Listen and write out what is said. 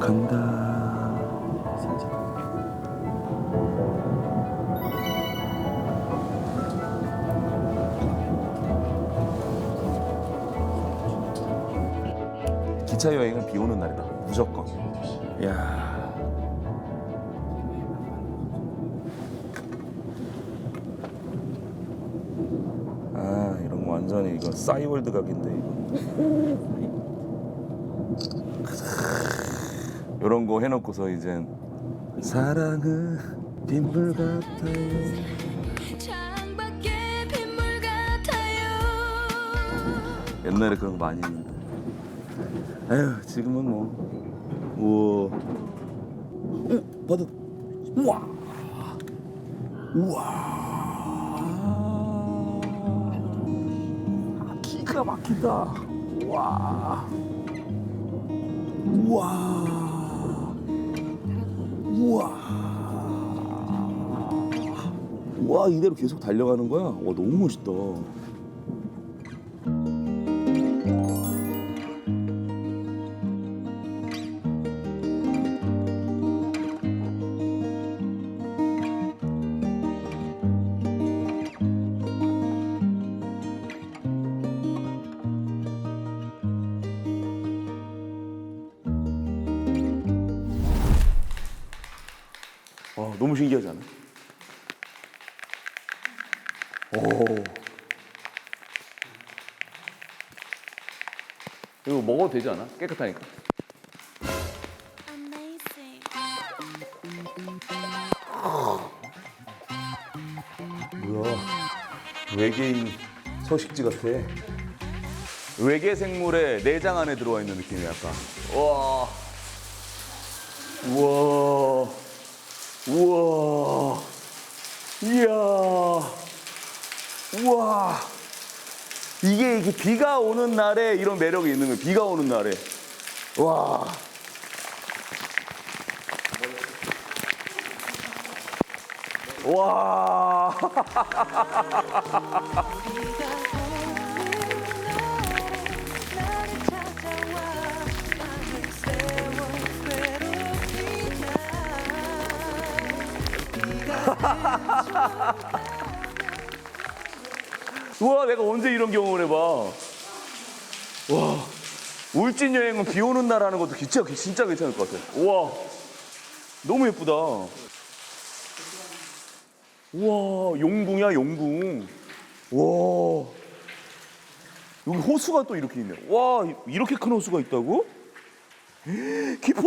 간다. 기차 여행은 비 오는 날이다. 무조건. 야. 아 이런 거 완전히 이거 싸이월드 각인데 이거. 이런 거 해놓고서 이젠 사랑은 빗물 같아요. 창밖에 빗물 같아요 옛날에 그런 거 많이 했는데. 에휴 지금은 뭐 우와. 오 바다. 우와. 우와. 기가 막히다. 와. 우와. 우와. 와 이대로 계속 달려가는 거야? 와 너무 멋있다. 와 너무 신기하지 않아? 오. 이거 먹어도 되지 않아? 깨끗하니까. Amazing 뭐야? 외계인 서식지 같아. 외계 생물의 내장 안에 들어와 있는 느낌이 약간. 와. 우와. 우와. 이야. 우와. 이게 이게 비가 오는 날에 이런 매력이 있는 거예요. 비가 오는 날에. 와. 와. 우와 내가 언제 이런 경험을 해봐. 와 울진 여행은 비 오는 날 하는 것도 진짜 진짜 괜찮을 것 같아. 우와 너무 예쁘다. 우와 용궁이야 용궁. 와 여기 호수가 또 이렇게 있네. 와 이렇게 큰 호수가 있다고? 깊어